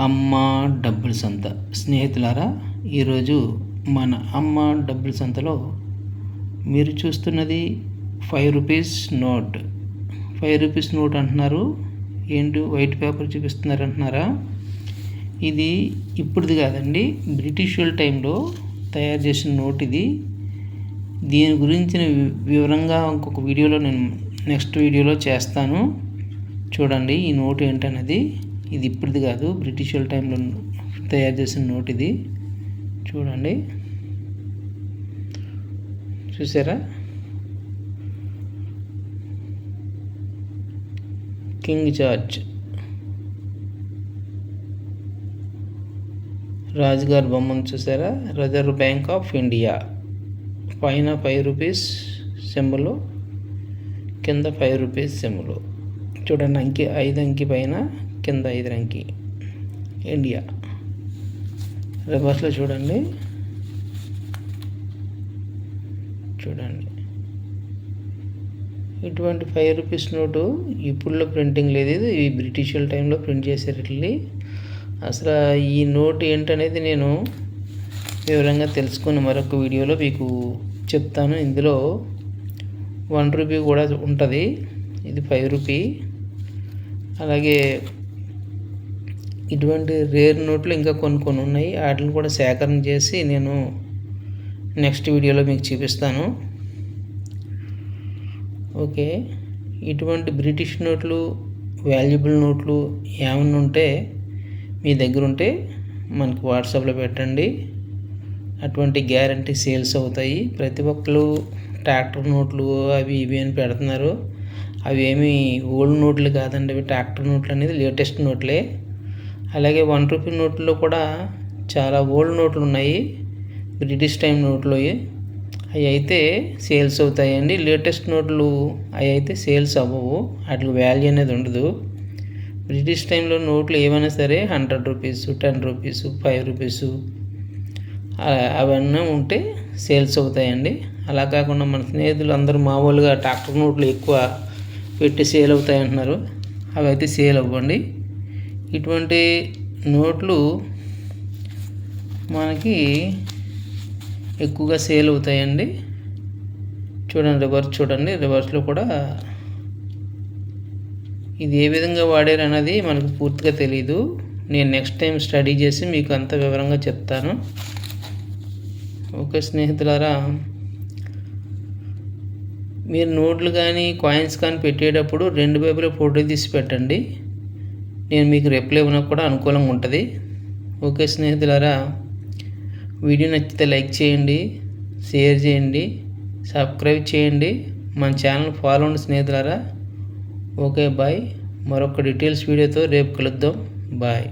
అమ్మ డబ్బుల సంత. స్నేహితులారా ఈరోజు మన అమ్మ డబ్బుల సంతలో మీరు చూస్తున్నది five rupees note five rupees note అంటున్నారు. ఏంటి? వైట్ పేపర్ చూపిస్తున్నారు అంటున్నారా ఇది ఇప్పుడుది కాదండి. బ్రిటిష్ వాళ్ళ టైంలో తయారు చేసిన నోట్ ఇది. దీని గురించిన వి- వివరంగా ఇంకొక వీడియోలో నేను నెక్స్ట్ వీడియోలో చేస్తాను. చూడండి ఈ నోట్ ఏంటనేది ఇది ఇప్పటిది కాదు. బ్రిటిష్ వాళ్ళ టైంలో తయారు చేసిన నోట్ ఇది. చూడండి. చూసారా? కింగ్ జార్జ్ రాజుగారి బొమ్మను చూసారా? రిజర్వ్ బ్యాంక్ ఆఫ్ ఇండియా పైన ఫైవ్ రూపీస్ సెమ్ములు కింద ఫైవ్ రూపీస్ సెమ్ములు చూడండి అంకి ఐదు అంకి పైన కింద ఐదు అంకి ఇండియా. రివర్స్లో చూడండి. చూడండి. ఇటువంటి ఫైవ్ రూపీస్ నోటు ఇప్పుడులో ప్రింటింగ్ లేదు. ఇది ఈ బ్రిటిష్ టైంలో ప్రింట్ చేశారు ఇట్లని అసలు ఈ నోట్ ఏంటనేది నేను వివరంగా తెలుసుకుని మరొక వీడియోలో మీకు చెప్తాను. ఇందులో వన్ రూపీ కూడా ఉంటుంది. ఇది ఫైవ్ రూపీ. అలాగే ఇటువంటి రేర్ నోట్లు ఇంకా కొన్ని కొన్ని ఉన్నాయి. వాటిని కూడా సేకరణ చేసి నేను నెక్స్ట్ వీడియోలో మీకు చూపిస్తాను. ఓకే. ఇటువంటి బ్రిటిష్ నోట్లు వాల్యుబుల్ నోట్లు ఏమన్నా ఉంటే మీ దగ్గర ఉంటే మనకి వాట్సాప్లో పెట్టండి. అటువంటి గ్యారంటీ సేల్స్ అవుతాయి. ప్రతి ఒక్కరు ట్రాక్టర్ నోట్లు అవి ఇవి అని పెడుతున్నారు. అవి ఏమి ఓల్డ్ నోట్లు కాదండి. అవి ట్రాక్టర్ నోట్లు అనేది లేటెస్ట్ నోట్లే. అలాగే వన్ రూపీ నోట్లో కూడా చాలా ఓల్డ్ నోట్లు ఉన్నాయి బ్రిటిష్ టైం నోట్లు అవి అయితే సేల్స్ అవుతాయండి. లేటెస్ట్ నోట్లు అవి అయితే సేల్స్ అవ్వవు. వాటికి వాల్యూ అనేది ఉండదు. బ్రిటిష్ టైంలో నోట్లు ఏమైనా సరే hundred rupees ten rupees five rupees అవన్నీ ఉంటే సేల్స్ అవుతాయండి. అలా కాకుండా మన స్నేహితులు అందరూ మామూలుగా ట్రాక్టర్ నోట్లు ఎక్కువ పెట్టి సేల్ అవుతాయి అంటున్నారు. అవి అయితే సేల్ అవ్వండి. ఇటువంటి నోట్లు మనకి ఎక్కువగా సేల్ అవుతాయండి. చూడండి రివర్స్ చూడండి. రివర్స్లో కూడా ఇది ఏ విధంగా వాడారు అన్నది మనకు పూర్తిగా తెలియదు నేను నెక్స్ట్ టైం స్టడీ చేసి మీకు అంత వివరంగా చెప్తాను. ఓకే స్నేహితులారా మీరు నోట్లు కానీ కాయిన్స్ కానీ పెట్టేటప్పుడు రెండు వైపులా ఫోటో తీసి పెట్టండి. నేను మీకు రిప్లై ఇవ్వడం కూడా అనుకూలంగా ఉంటుంది. ఓకే స్నేహితులారా వీడియో నచ్చితే లైక్ చేయండి షేర్ చేయండి సబ్స్క్రైబ్ చేయండి మన ఛానల్ ఫాలో అండి స్నేహితులారా. ఓకే బాయ్ మరొక డీటెయిల్స్ వీడియోతో రేపు కలుద్దాం. బాయ్